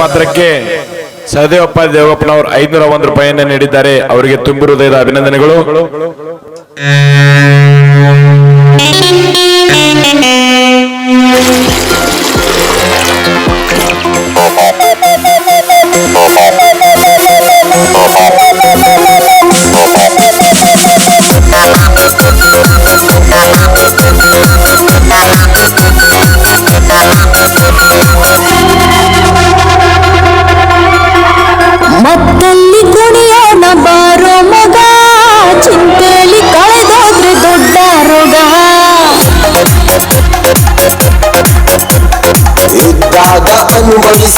ಪಾತ್ರಕ್ಕೆ ಸಹದೇವಪ್ಪ ದೇವಪ್ಪನವರು ಐದುನೂರ ಒಂದು ರೂಪಾಯಿಯನ್ನು ನೀಡಿದ್ದಾರೆ. ಅವರಿಗೆ ತುಂಬಿರುವುದೈದ ಅಭಿನಂದನೆಗಳು.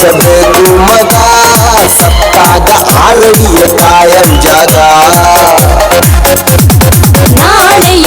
ಮೆಚ್ಚಬೇಕು ಮಗ ಸತ್ತಾಗ ಆರಡಿಯ ಕಾಯಂ ಜಾಗ ನಾಳೆಯ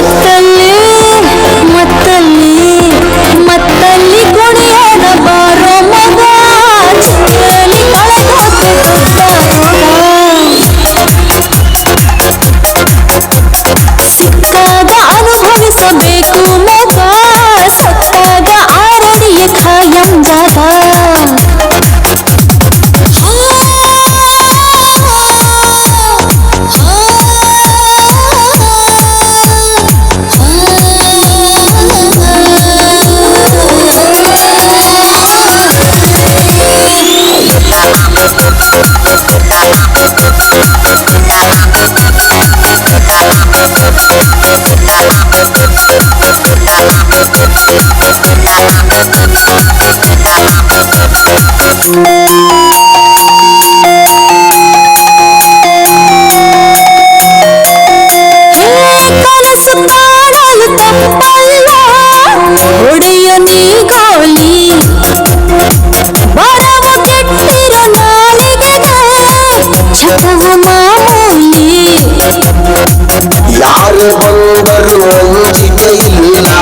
யாரு வந்தரு வஞ்சிக்கையில்லா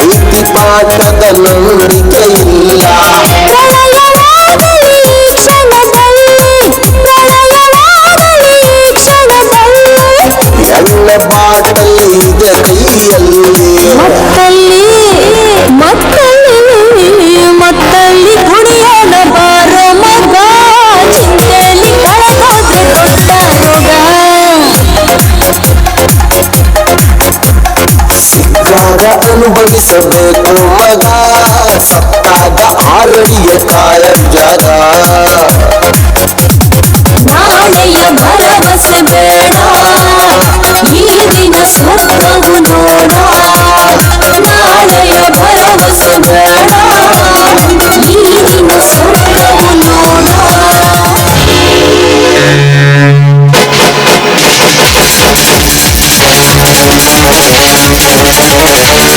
நீட்டி பார்ப்பத நம்பிக்கையில்லா जन बन सबे को मदा सप्ताह आ रही है कायम ज़्यादा ಮನವಸ ಬೇಡ ನೀರಿನ ಸುಖವು ನೋಡ ನಾಳೆಯ ಭರವಸ ಬೇಡ ನೀರಿನ ಸುಖವು ನೋಡ Thank you.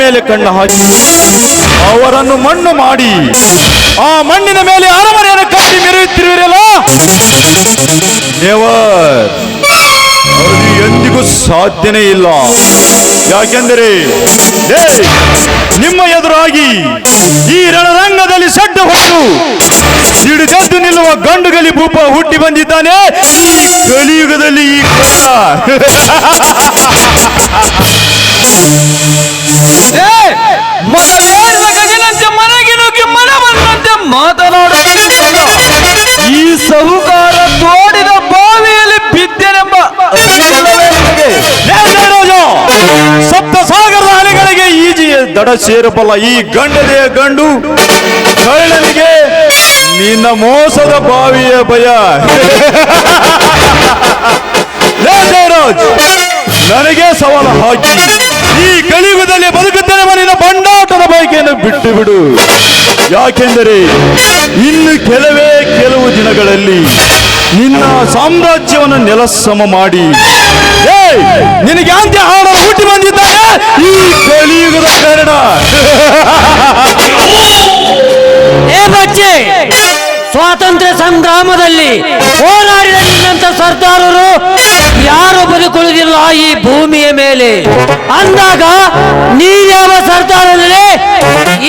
ಮೇಲೆ ಕಣ್ಣು ಹಾಕಿ ಅವರನ್ನು ಮಣ್ಣು ಮಾಡಿ, ಆ ಮಣ್ಣಿನ ಮೇಲೆ ಅರಮನೆಯನ್ನು ಕಟ್ಟಿ ಮೆರೆಯುತ್ತಿರುವಿರಲ್ಲ? ದೇವರ್ ಅದು ಎಂದಿಗೂ ಸಾಧ್ಯನೇ ಇಲ್ಲ. ಯಾಕೆಂದರೆ ನಿಮ್ಮ ಎದುರಾಗಿ ಈ ರಣರಂಗದಲ್ಲಿ ಸಡ್ಡು ಹೊಟ್ಟು ಸಿಡಿದೆದ್ದು ನಿಲ್ಲುವ ಗಂಡುಗಲಿ ಭೂಪ ಹುಟ್ಟಿ ಬಂದಿದ್ದಾನೆ. ಕಲಿಯುಗದಲ್ಲಿ ಈ ಗಜನಂತೆ ಮನೆಗೆ ನುಗ್ಗಿ ಮನ ಬಂದಂತೆ ಮಾತನಾಡುತ್ತಿದ್ದ ಈ ಸಹುಕಾರ ತೋಡಿದ ಬಾವಿಯಲ್ಲಿ ಬಿದ್ದೆನೆಂಬ ಸಪ್ತ ಸಾಗರದ ಅಲೆಗಳಿಗೆ ಈಜಿ ದಡ ಸೇರಬಲ್ಲ ಈ ಗಂಡದೆಯ ಗಂಡು ಕಳ್ಳನಿಗೆ ನಿನ್ನ ಮೋಸದ ಬಾವಿಯ ಭಯ. ಜಯರಾಜ್ ನನಗೆ ಸವಾಲು ಹಾಕಿ. ಈ ಕಲಿಯುಗದಲ್ಲಿ ಬದುಕುತ್ತೇನೆ ಮನಿನ ಬಂಡಾಟದ ಬಯಕೆಯನ್ನು ಬಿಟ್ಟು ಬಿಡು ಯಾಕೆಂದರೆ ಇನ್ನು ಕೆಲವೇ ಕೆಲವು ದಿನಗಳಲ್ಲಿ ನಿನ್ನ ಸಾಮ್ರಾಜ್ಯವನ್ನು ನೆಲಸಮ ಮಾಡಿ. ನಿನಗೆ ಅಂತ್ಯ ಹಾಡ ಹುಟ್ಟಿ ಬಂದಿದ್ದಾರೆ? ಈ ಕಲಿಯುಗದ ಕಾರಣ ಸ್ವಾತಂತ್ರ್ಯ ಸಂಗ್ರಾಮದಲ್ಲಿ ಹೋರಾಡಿದ ನಿನ್ನಂತ ಸರ್ದಾರರು ಯಾರು ಬದುಕುಳಿದಿಲ್ಲ ಈ ಭೂಮಿಯ ಮೇಲೆ ಅಂದಾಗ ನೀರ್ಯಾವ ಸರ್ದಾರನೇ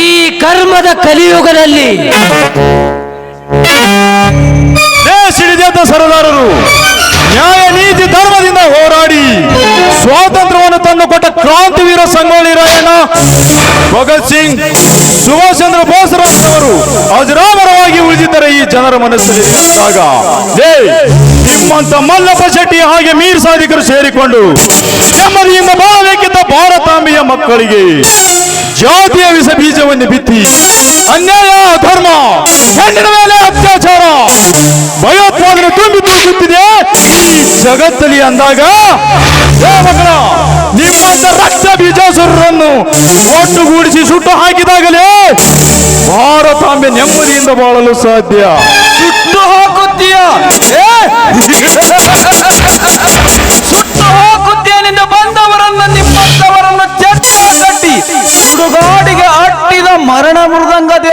ಈ ಕರ್ಮದ ಕಲಿಯುಗದಲ್ಲಿ? ಸರದಾರರು, ನ್ಯಾಯ, ನೀತಿ, ಧರ್ಮದಿಂದ ಹೋರಾಡಿ ಸ್ವಾತಂತ್ರ್ಯವನ್ನು ತಂದು ಕೊಟ್ಟ ಕ್ರಾಂತಿವೀರ ಸಂಗೊಳ್ಳಿ ರಾಯಣ್ಣ, ಭಗತ್ ಸಿಂಗ್, ಸುಭಾಷ್ ಚಂದ್ರ ಉಳಿದಿದ್ದರೆ ಈ ಜನರ ಮನಸ್ಸಲ್ಲಿ ಲೇ, ನಿಮ್ಮಂತ ಮಲ್ಲಪ್ಪ ಶೆಟ್ಟಿ ಹಾಗೆ ಮೀರ್ ಸಾಧಿಕರು ಸೇರಿಕೊಂಡು ಬಾಳಬೇಕಿದ್ದ ಭಾರತಾಂಬೆಯ ಮಕ್ಕಳಿಗೆ ಜಾತಿಯ ವಿಷ ಬೀಜವನ್ನು ಬಿತ್ತಿ, ಅನ್ಯಾಯ, ಧರ್ಮ, ಹೆಣ್ಣಿನ ಮೇಲೆ ಅತ್ಯಾಚಾರ, ಭಯೋತ್ಪಾದನೆ ತುಂಬಿ ತುಳುಕುತ್ತಿದೆ ಈ ಜಗತ್ತಲ್ಲಿ ಅಂದಾಗ ಮಕ್ಕಳ ನಿಮ್ಮಂತ ರಕ್ತ ಬೀಜಾಸುರರನ್ನು ಒಟ್ಟುಗೂಡಿಸಿ ಸುಟ್ಟು ಹಾಕಿದಾಗಲೇ ಭಾರತಾಂಬೆ ನೆಮ್ಮದಿಯಿಂದ ಬಾಳಲು ಸಾಧ್ಯ. ಸುಟ್ಟು ಹಾಕುತ್ತೀಯ?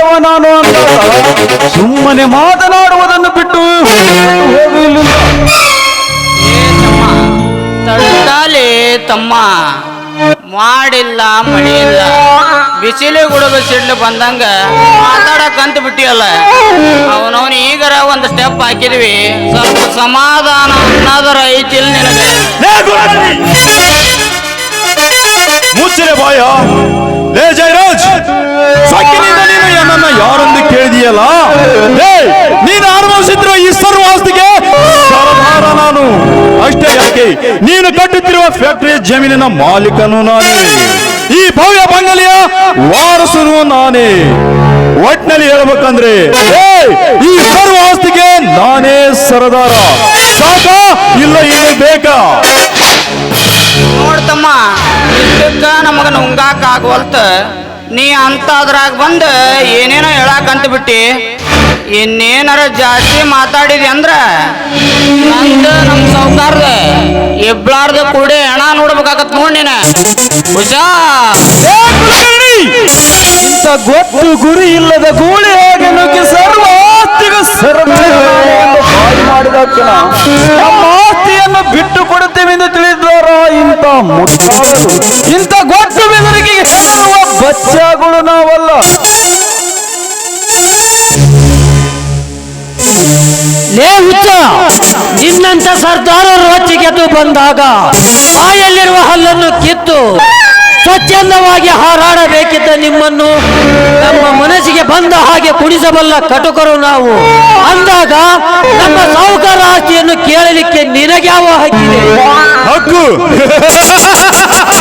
ದೇವ ನಾನು ಅಂತ ಸುಮ್ಮನೆ ಮಾತನಾಡುವುದನ್ನು ಬಿಟ್ಟು ಹೋಗು ಇಲ್ಲಿಂದ. ತಡ್ಕಾಲಿ ತಮ್ಮ ಮಾಡಿಲ್ಲ ಮಳಿ ಇಲ್ಲ ಬಿಸಿಲು ಗುಡುಗು ಸಿಡ್ಲು ಬಂದಂಗ ಮಾತಾಡಕಂತ ಬಿಟ್ಟಿಯಲ್ಲ ಅವನವನ್ ಈಗರ ಒಂದು ಸ್ಟೆಪ್ ಹಾಕಿದ್ವಿ ಸ್ವಲ್ಪ ಸಮಾಧಾನ ಅನ್ನೋದರ ಐತಿಲ್ ನಿನಗೆ ಲೇ ಗುಲಾಬಿ! ಮುಚ್ಚರೆ ಬಾಯ ಲೇ ಜಯರಾಜ್ ನೀನು ಅನುಭವಿಸಿದ್ರು ಈ ಸರ್ವಾಸ್ತಿಗೆ ನಾನು. ಅಷ್ಟೇ ಯಾಕೆ? ನೀನು ಕಟ್ಟುತ್ತಿರುವ ಫ್ಯಾಕ್ಟರಿ ಜಮೀನಿನ ಮಾಲೀಕನು ನಾನೇ. ಈ ಭವ್ಯ ಬಂಗಲೆಯ ವಾರಸನು ನಾನೇ. ಒಟ್ನಲ್ಲಿ ಹೇಳ್ಬೇಕಂದ್ರೆ ಈ ಸರ್ವಾಸ್ತಿಗೆ ನಾನೇ ಸರದಾರ. ಸಾಕ? ಇಲ್ಲ ಇನ್ನು ಬೇಕಾ? ನೋಡ್ತಮ್ಮ ನಮಗ ನುಂಗಾಕ ಆಗವಲ್ತ. ನೀ ಅಂತಾದ್ರಾಗ ಬಂದ ಏನೇನೋ ಹೇಳಾಕಂತ ಬಿಟ್ಟಿ. ಇನ್ನೇನಾರ ಜಾಸ್ತಿ ಮಾತಾಡಿದಿ ಅಂದ್ರ ನಂದು ನಮ್ ಸೌಕಾರದ ಇಬ್ಲಾರ್ದ ಕೂಡಿ ಹೆಣ ನೋಡ್ಬೇಕಾಗತ್ ನೋಡಿನ! ಇಂಥ ಗೊತ್ತು ಗುರಿ ಇಲ್ಲದ ಗೂಳಿ ಹೇಗೆ ನುಗ್ಗಿ ಸರ್ವ ಆಸ್ತಿಗೂ ಸರ್ವೇ ಎಂದು ಬಾಯಿ ಮಾಡಿದ ನಮ್ಮ ಆಸ್ತಿಯನ್ನು ಬಿಟ್ಟು ಕೊಡುತ್ತೇವೆ ಎಂದು ತಿಳಿದವರ ಇಂಥ ಇಂಥ ಗೊತ್ತು ಬೆದರಿಗೆ ಬಚ್ಚಾಗಳು ನಾವಲ್ಲ. ಲೇ ಹುಚ್ಚ, ನಿನ್ನಂತ ಸರ್ದಾರರು ಹೊಚ್ಚಿಗೆದ್ದು ಬಂದಾಗ ಬಾಯಲ್ಲಿರುವ ಹಲ್ಲನ್ನು ಕಿತ್ತು ಸ್ವಚ್ಛಂದವಾಗಿ ಹಾರಾಡಬೇಕಿದ್ದ ನಿಮ್ಮನ್ನು ನಮ್ಮ ಮನಸ್ಸಿಗೆ ಬಂದ ಹಾಗೆ ಕುಣಿಸಬಲ್ಲ ಕಟುಕರು ನಾವು. ಅಂದಾಗ ನಮ್ಮ ಸಾಹುಕಾರ ಆಸ್ತಿಯನ್ನು ಕೇಳಲಿಕ್ಕೆ ನಿನಗ್ಯಾವ ಹಕ್ಕಿದೆ? ಹಕ್ಕು.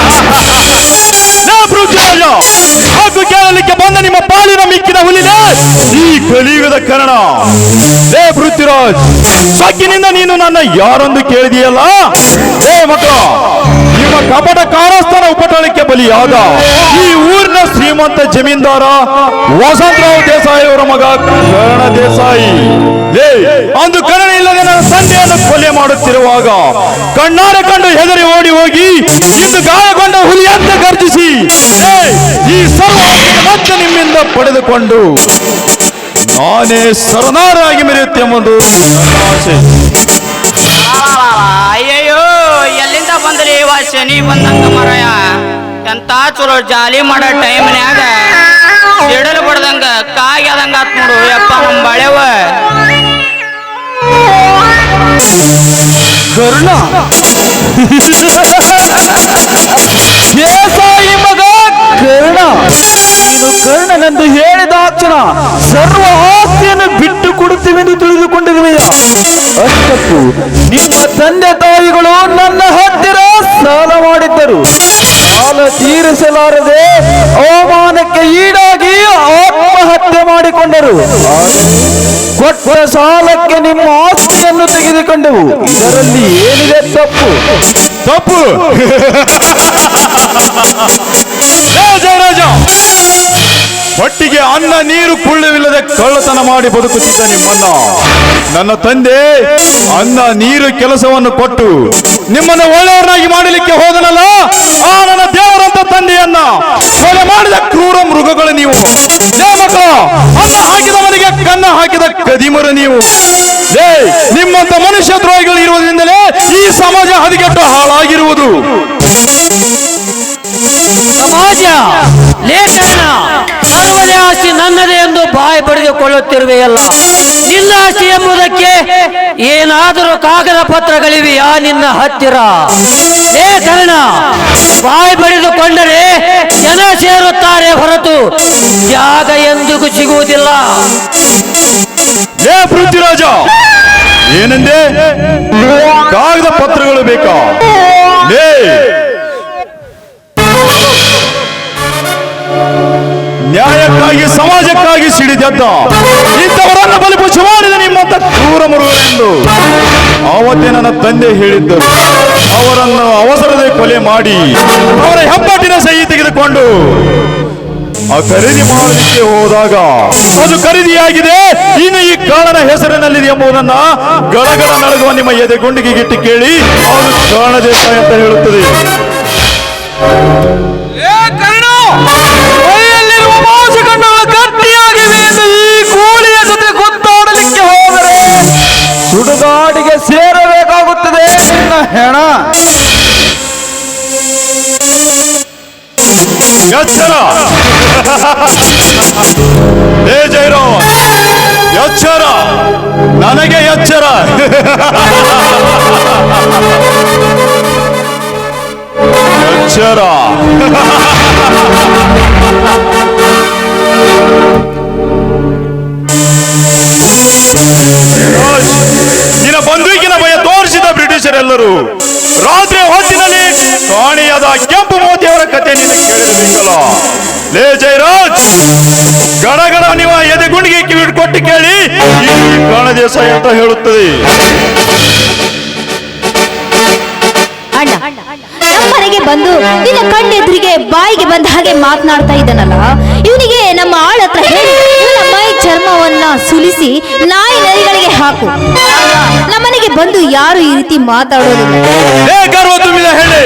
ಹಕ್ಕು ಕೇಳಲಿಕ್ಕೆ ಬಂದ ನಿಮ್ಮ ಪಾಲಿನ ಮಿಕ್ಕಿದ ಹುಲಿನ ಈ ಕಲಿಯುಗದ ಕರ್ಣ ದೇ ಪೃಥ್ವಿರಾಜ್ ಸಕ್ಕಿನಿಂದ ನೀನು ನನ್ನ ಯಾರೊಂದು ಕೇಳಿದೆಯಲ್ಲ? ಏ ಮಕ್ಕಳ, ನಿಮ್ಮ ಕಪಟ ಕಾರಸ್ಥಾನ ಉಪಟಳಕ್ಕೆ ಬಲಿಯಾದ ಈ ಊರಿನ ಶ್ರೀಮಂತ ಜಮೀನ್ದಾರ ವಸಂತರಾವ್ ದೇಸಾಯಿ ಅವರ ಮಗ ಕರ್ಣ ದೇಸಾಯಿ. ಅಂದು ಕರ್ಣ ಇಲ್ಲದೆ ನನ್ನ ತಂದೆಯನ್ನು ಕೊಲೆ ಮಾಡುತ್ತಿರುವಾಗ ಕಣ್ಣಾರೆ ಕಂಡು ಹೆದರಿ ಓಡಿ ಹೋಗಿ ಇಂದು ಗಾಯಗೊಂಡ ಪಡೆದುಕೊಂಡು ನಾನೇ ಸರನಾರಾಗಿ ಮೆರೆಯುತ್ತೆಂಬುದು ಆಸೆ ಅಯ್ಯಯ್ಯೋ ಎಲ್ಲಿಂದ ಬಂದ್ರಿ ಇವ ಶನಿ ಬಂದಂಗ ಮರಯ. ಎಂತ ಚಲೋ ಜಾಲಿ ಮಾಡೋ ಟೈಮ್ನ್ಯಾಗ. ಸಿಡಲ್ ಬಡ್ದಂಗ ಕಾಗ್ಯಾದಂಗ ಆತ್ ನೋಡು. ಯಪ್ಪ ನಮ್ ಬಳೆವ ಕರ್ಣ ನೀನು ಹೇಳಿದ ಹೇಳಿದಾಕ್ಷಣ ಸರ್ವ ಆಸ್ತಿಯನ್ನು ಬಿಟ್ಟು ಕೊಡುತ್ತೀವೆಂದು ತಿಳಿದುಕೊಂಡಿರುವೆಯ? ಅಷ್ಟಕ್ಕೂ ನಿಮ್ಮ ತಂದೆ ತಾಯಿಗಳು ನನ್ನ ಹತ್ತಿರ ಸಾಲ ಮಾಡಿದ್ದರು. ಸಾಲ ತೀರಿಸಲಾರದೆ ಅವಮಾನಕ್ಕೆ ಈಡಾಗಿ ಆತ್ಮಹತ್ಯೆ ಮಾಡಿಕೊಂಡರು. ಕೊಟ್ಟ ಸಾಲಕ್ಕೆ ನಿಮ್ಮ ಆಸ್ತಿಯನ್ನು ತೆಗೆದುಕೊಂಡೆವು. ಇದರಲ್ಲಿ ಏನಿದೆ ತಪ್ಪು? ತಪ್ಪು. ಜಯ ಜಯರಾಜ ಹೊಟ್ಟಿಗೆ ಅನ್ನ ನೀರು ಕುಳ್ಳವಿಲ್ಲದೆ ಕಳ್ಳತನ ಮಾಡಿ ಬದುಕುತ್ತಿದ್ದ ನಿಮ್ಮನ್ನ ನನ್ನ ತಂದೆ ಅನ್ನ ನೀರು ಕೆಲಸವನ್ನು ಕೊಟ್ಟು ನಿಮ್ಮನ್ನು ಒಳ್ಳೆಯವರಾಗಿ ಮಾಡಲಿಕ್ಕೆ ಹೋದನಲ್ಲ? ಆ ನನ್ನ ದೇವರಂತ ತಂದೆಯನ್ನ ಕೊಲೆ ಮಾಡಿದ ಕ್ರೂರ ಮೃಗಗಳು ನೀವು. ಮಕ್ಕಳ, ಅನ್ನ ಹಾಕಿದವನಿಗೆ ಕನ್ನ ಹಾಕಿದ ಕದಿಮರು ನೀವು. ನಿಮ್ಮಂತ ಮನುಷ್ಯ ದ್ರೋಹಿಗಳು ಇರುವುದರಿಂದಲೇ ಈ ಸಮಾಜ ಹದಿಗೆಟ್ಟು ಹಾಳಾಗಿರುವುದು. ಸಮಾಜ, ಲೇಖನ ಸರ್ವದೇ ಆಸ್ತಿ ನನ್ನದೇ ಎಂದು ಬಾಯಿ ಪಡೆದುಕೊಳ್ಳುತ್ತಿರುವೆಯಲ್ಲ ನಿನ್ನ ಆಸ್ತಿ ಎಂಬುದಕ್ಕೆ ಏನಾದರೂ ಕಾಗದ ಪತ್ರಗಳಿವೆಯಾ ನಿನ್ನ ಹತ್ತಿರ? ಲೇಖನ ಬಾಯಿ ಪಡೆದುಕೊಂಡರೆ ಜನ ಸೇರುತ್ತಾರೆ ಹೊರತು ಜಾಗ ಎಂದಿಗೂ ಸಿಗುವುದಿಲ್ಲ. ಪೃಥ್ವಿರಾಜ, ಏನಂದೆ? ಕಾಗದ ಪತ್ರಗಳು ಬೇಕಾ? ನ್ಯಾಯಕ್ಕಾಗಿ, ಸಮಾಜಕ್ಕಾಗಿ ಸಿಡಿದೆದ್ದ ಇಂಥವರನ್ನು ಬಲಿಪುಚ್ಚ ಮಾಡಿದ ನಿಮ್ಮಂತ ಕ್ರೂರ ಮರುಗಳೆಂದು ಆವತ್ತೇ ನನ್ನ ತಂದೆ ಹೇಳಿದ್ದರು. ಅವರನ್ನು ಅವಸರದೆ ಕೊಲೆ ಮಾಡಿ ಅವರ ಹೆಬ್ಬಟ್ಟಿನ ಸಹಿ ತೆಗೆದುಕೊಂಡು ಆ ಖರೀದಿ ಮಾಡಲಿಕ್ಕೆ ಹೋದಾಗ ಅದು ಖರೀದಿಯಾಗಿದೆ. ಇನ್ನು ಈ ಕಾಳನ ಹೆಸರಿನಲ್ಲಿದೆ ಎಂಬುದನ್ನ ಗಳಗಳ ನಡಗುವ ನಿಮ್ಮ ಎದೆ ಗುಂಡಿಗೆ ಗಿಟ್ಟಿ ಕೇಳಿ ಅವನು ಕಾಳದೇಶ ಅಂತ ಹೇಳುತ್ತದೆ. ಕೈಯಲ್ಲಿರುವ ಮಾಂಸಖಂಡಗಳು ಗಟ್ಟಿಯಾಗಿವೆ ಎಂದು ಈ ಗೂಳಿಯ ಜೊತೆ ಗುದ್ದಾಡಲಿಕ್ಕೆ ಹೋದರೆ ಸುಡುಗಾಡಿಗೆ ಸೇರಬೇಕಾಗುತ್ತದೆ ನಿನ್ನ ಹೆಣ ಎಚ್ಚರ ಏ ಜೈರಾಮ್ ಎಚ್ಚರ ನನಗೆ ಎಚ್ಚರ ಎಚ್ಚರ ಗಡಗಡ ನೀವು ಎದೆ ಗುಂಡಿಗೆ ಕಿವಿಡ್ ಕೊಟ್ಟು ಕೇಳಿ ಈ ಕಾಣದೇಶ ಅಂತ ಹೇಳುತ್ತದೆ? ಅಣ್ಣ ನಮ್ಮನೆಗೆ ಬಂದು ನಿನ್ನ ಕಣ್ಣೆದುರಿಗೆ ಬಾಯಿಗೆ ಬಂದ ಹಾಗೆ ಮಾತನಾಡ್ತಾ ಇದ್ದಾನಲ್ಲ ಇವನಿಗೆ ನಮ್ಮ ಆಳ ಹತ್ರ ಹೇಳಿ ಇವನ ಮೈ ಚರ್ಮವನ್ನ ಸುಲಿಸಿ ನಾಯಿ ನರಿಗಳಿಗೆ ಹಾಕು. ನಮ್ಮನೆಗೆ ಬಂದು ಯಾರು ಈ ರೀತಿ ಮಾತಾಡೋದಿಲ್ಲ? ಗರ್ವ ತುಂಬಿದ ಹೇಳಿ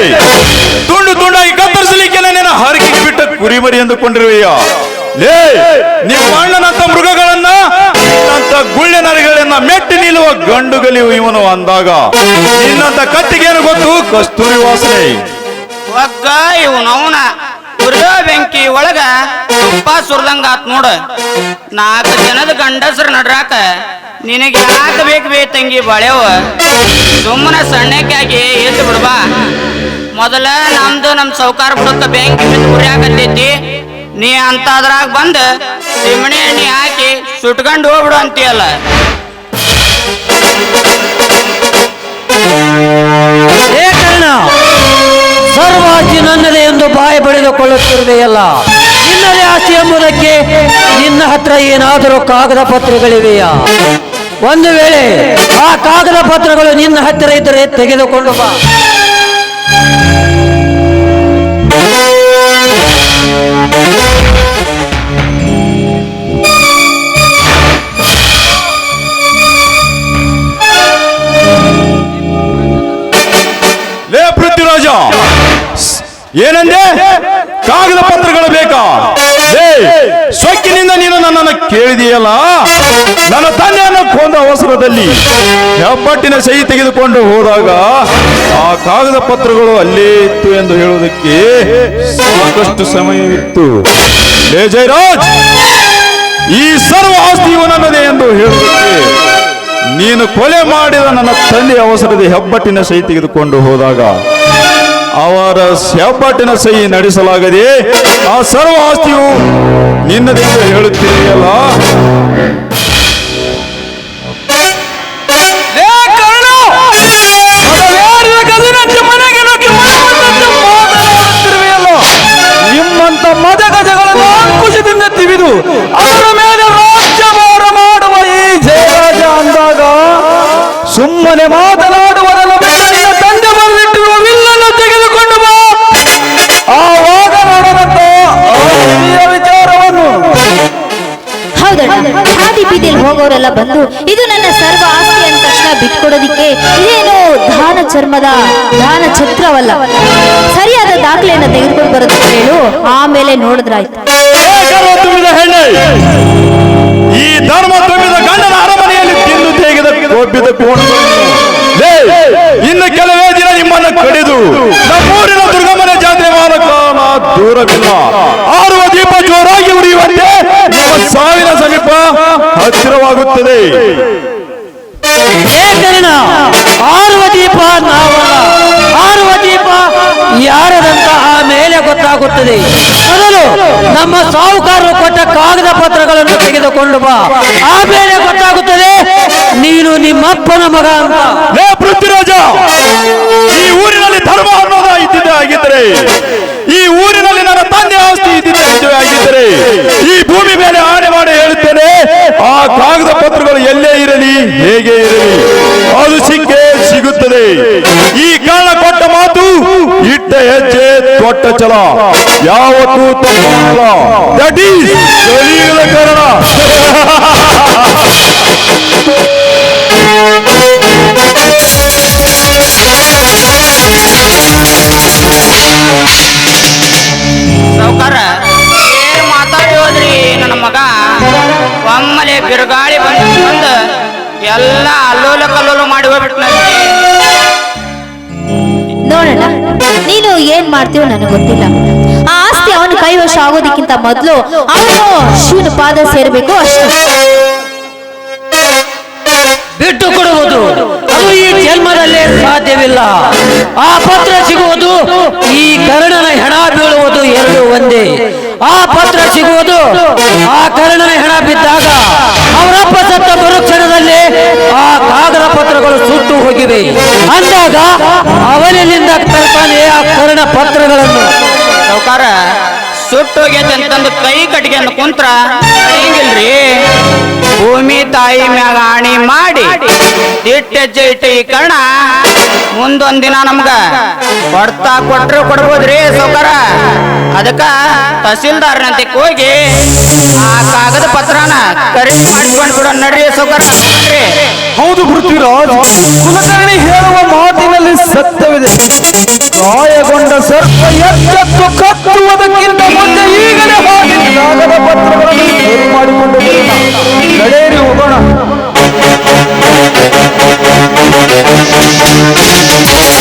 ತುಂಡು ತುಂಡಾಗಿ ಕತ್ತರಿಸಲಿಕ್ಕೆ ನನ್ನ ಹರಕೆಗೆ ಬಿಟ್ಟ ಕುರಿಮರಿ ಎಂದುಕೊಂಡಿರುವೆಯ? ಲೇ ನೀವು ಅಣ್ಣನಂತ ಮೃಗಗಳನ್ನ ನಿನ್ನಂತ ಗುಳ್ಳೆ ನರಿಗಳನ್ನ ಮೆಟ್ಟಿ ನಿಲ್ಲುವ ಗಂಡುಗಲಿ ಇವನು ಅಂದಾಗ ನಿನ್ನಂತ ಕತ್ತಿಗೇನು ಗೊತ್ತು? ಕಸ್ತೂರಿ ವಾಸನೆ. ಒಗ್ಗ ಇವನವನ ಉರಿಯೋ ಬೆಂಕಿ ಒಳಗ ತುಪ್ಪ ಸುರ್ದಂಗ ಆತ್ ನೋಡ. ನಾಲ್ಕು ಜನದ ಗಂಡಸರು ನಡ್ರಾಕ ನಿನಗೆ ಯಾಕೆ ಬೇಕು ಬೇ ತಂಗಿ ಬಳೆವ ಸುಮ್ಮನೆ ಸಣ್ಣಕ್ಕಾಗಿ ಎದ್ದು ಬಿಡ್ಬಾ. ಮೊದಲ ನಮ್ದು ನಮ್ ಸೌಕಾರ ಬುಡಕ್ಕ ಬೆಂಕಿ ಬಿದ್ದು ಉರಿಯಾಕತ್ತೈತಿ ನೀ ಅಂತದ್ರಾಗ ಬಂದ ಸಿಮಣಿ ಎಣ್ಣೆ ಹಾಕಿ ಸುಟ್ಕೊಂಡು ಹೋಗ್ಬಿಡು ಅಂತೀಯಲ್ಲ. ಏ ಸರ್ವ ಆಸ್ತಿ ನನ್ನದೇ ಎಂದು ಬಾಯಿ ಪಡೆದುಕೊಳ್ಳುತ್ತಿರುವೆಯಲ್ಲ ನಿನ್ನದೇ ಆಸ್ತಿ ಎಂಬುದಕ್ಕೆ ನಿನ್ನ ಹತ್ರ ಏನಾದರೂ ಕಾಗದ ಪತ್ರಗಳಿವೆಯಾ? ಒಂದು ವೇಳೆ ಆ ಕಾಗದ ಪತ್ರಗಳು ನಿನ್ನ ಹತ್ತಿರ ಇದ್ದರೆ ತೆಗೆದುಕೊಂಡು ಬಾ. ಕೇಳಿದೆಯಲ್ಲ ನನ್ನ ತಂದೆಯನ್ನು ಕೊಂದ ಅವಸರದಲ್ಲಿ ಹೆಬ್ಬಟ್ಟಿನ ಸಹಿ ತೆಗೆದುಕೊಂಡು ಹೋದಾಗ ಆ ಕಾಗದ ಪತ್ರಗಳು ಅಲ್ಲೇ ಇತ್ತು ಎಂದು ಹೇಳುವುದಕ್ಕೆ ಸಾಕಷ್ಟು ಸಮಯವಿತ್ತು. ಲೇ ಜಯರಾಜ್, ಈ ಸರ್ವ ಆಸ್ತಿಯು ನನ್ನದೇ ಎಂದು ಹೇಳುವುದಕ್ಕೆ ನೀನು ಕೊಲೆ ಮಾಡಿದ ನನ್ನ ತಂದೆಯ ಅವಸರದ ಹೆಬ್ಬಟ್ಟಿನ ಸಹಿ ತೆಗೆದುಕೊಂಡು ಹೋದಾಗ ಅವರ ಸೇಪಾಟಿನ ಸಹಿ ನಡೆಸಲಾಗದೆ ಆ ಸರ್ವ ಆಸ್ತಿಯು ನಿನ್ನದೆಂದು ಹೇಳುತ್ತೀಯಲ್ಲ ಮದ ಮೇಲೆ ಜಯರಾಜ ಅಂದಾಗ ಸುಮ್ಮನೆ ಮಾತನಾಡುವುದನ್ನು ಬೀದಿಯಲ್ಲಿ ಹೋಗೋರೆಲ್ಲ ಬಂದು ಇದು ನನ್ನ ಸರ್ವ ಆಸ್ತಿ ಅಂತ ತಕ್ಷಣ ಬಿಟ್ಕೊಡೋದಿಕ್ಕೆ ಇದೇನು ದಾನ ಚರ್ಮದ ದಾನ ಛತ್ರವಲ್ಲ. ಸರಿಯಾದ ದಾಖಲೆಯನ್ನ ತೆಗೆದುಕೊಂಡು ಬರೋದಕ್ಕೆ ಹೇಳು ಆಮೇಲೆ ನೋಡಿದ್ರಾಯ್ತು. ಈ ಧರ್ಮ ತುಂಬಿದ ಗಂಡನ ಅರಮನೆಯಲ್ಲಿ ತಿಂದು ತೆಗೆದ ಕೊಬ್ಬಿದ ಕೋಣಗಳನ್ನು ಇನ್ನು ಕೆಲವೇ ದಿನ ನಿಮ್ಮನ್ನು ಕಡಿದು ನಮ್ಮೂರಿನ ದುರ್ಗಮ್ಮನ ಜಾತ್ರೆ ಮಾಲಕಾಲ ದೂರವಿಲ್ಲ. ಆರುವ ಹತ್ತಿರವಾಗುತ್ತದೆ. ಆರುವ ದೀಪ ನಾವಲ್ಲ. ಆರುವ ದೀಪ ಯಾರದಂತ ಆಮೇಲೆ ಗೊತ್ತಾಗುತ್ತದೆ. ಮೊದಲು ನಮ್ಮ ಸಾಹುಕಾರರು ಕೊಟ್ಟ ಕಾಗದ ಪತ್ರಗಳನ್ನು ತೆಗೆದುಕೊಂಡು ಬಾ. ಆಮೇಲೆ ಗೊತ್ತಾಗುತ್ತದೆ ನೀನು ನಿಮ್ಮಪ್ಪನ ಮಗ ಅಂತ. ಲೇ ಪೃಥ್ವಿರಾಜ ಈ ಊರಿನಲ್ಲಿ ಧರ್ಮ ಅನ್ನೋದ ಇದ್ದಿದ್ದೇ ಆಗಿದ್ದರೆ ಈ ಊರಿನಲ್ಲಿ ನನ್ನ ತಂದೆ ಆಸ್ತಿ ಇದ್ದಿದ್ದೇ ಆಗಿದ್ದರೆ ಈ ಭೂಮಿ ಮೇಲೆ ಆನೆ ಮಾಡಿ ಹೇಳುತ್ತೇನೆ ಆ ಕಾಗದ ಪತ್ರಗಳು ಎಲ್ಲೇ ಇರಲಿ, ಹೇಗೆ ಇರಲಿ, ಅದು ಸಿಕ್ಕೆ ಸಿಗುತ್ತದೆ. ಈ ಕಾರಣ ಕೊಟ್ಟ ಮಾತು ಇಟ್ಟ ಹೆಜ್ಜೆ ತೊಟ್ಟ ಚಲ ಯಾವತ್ತೂ ಕಾರಣ. ಸಾವುಕಾರ ಎಲ್ಲ ಅಲ್ಲೋಲ ಕಲ್ಲೋಲ ಮಾಡಿ ಹೋಗ್ಬಿಟ್ಟು ನೋಡೋಣ ನೀನು ಏನ್ ಮಾಡ್ತೀವೋ ನನಗೆ ಗೊತ್ತಿಲ್ಲ. ಆ ಆಸ್ತಿ ಅವನ ಕೈವಶ ಆಗೋದಕ್ಕಿಂತ ಮೊದಲು ಅವನು ಶಿವನ ಪಾದ ಸೇರಬೇಕು ಅಷ್ಟೇ. ಬಿಟ್ಟು ಕೊಡುವುದು ಅದು ಈ ಜನ್ಮದಲ್ಲೇ ಸಾಧ್ಯವಿಲ್ಲ. ಆ ಪತ್ರ ಸಿಗುವುದು ಈ ಕರ್ಣನ ಹೆಣ ಬೀಳುವುದು ಎರಡು ಒಂದೇ. ಆ ಪತ್ರ ಸಿಗುವುದು ಆ ಕರ್ಣನ ಹೆಣ ಬಿದ್ದಾಗ. ಅವರಪ್ಪ ಸತ್ತ ಮರುಕ್ಷಣದಲ್ಲಿ ಆ ಕಾಗದ ಪತ್ರಗಳು ಸುಟ್ಟು ಹೋಗಿವೆ. ಅಂದಾಗ ಅವನಿಂದ ತರ್ತಾನೆ ಆ ಕರ್ಣ ಪತ್ರಗಳನ್ನು. ಸಾವುಕಾರ ಹೋಗಿದೆ ಅಂತಂದು ಕೈ ಕಟ್ಕೊಂಡು ಕುಂತ್ರ ನಡೆಯಂಗಿಲ್ರಿ ಭೂಮಿ ತಾಯಿ ಮೇಲಾಣಿ ಮಾಡಿ ಇಟ್ಟ ಹೆಜ್ಜೆ ಈ ಕರ್ಣ ಮುಂದೊಂದ್ ದಿನ ನಮ್ಗ ಕೊಡ್ತಾ ಕೊಟ್ರು ಕೊಡ್ಬೋದ್ರಿ ಸೌಕರ ಅದಕ್ಕ ತಹಸೀಲ್ದಾರ್ನಂತೆ ಹೋಗಿ ಆ ಕಾಗದ ಪತ್ರನ ಕರೆಕ್ಟ್ ಮಾಡ್ಕೊಂಡ್ ನಡ್ರಿ ಸೌಕರ. ಹೌದು ಬಿಡ್ತೀರ ಕುಲಕರ್ಣಿ ಹೇಳುವ ಎಂಬುದು ಸತ್ಯವಿದೆ ಗಾಯಗೊಂಡ ಸರ್ಪ ಎಚ್ಚೆತ್ತು ಕತ್ತುವುದಕ್ಕಿಂತ ಮುಂದೆ ಈಗಲೇ ಹೋಗಿ ಕಾಗದ ಪತ್ರಗಳನ್ನು ಸೇರಿ ಮಾಡಿಕೊಂಡು ನಡೆಯಿರಿ ಹೋಗೋಣ.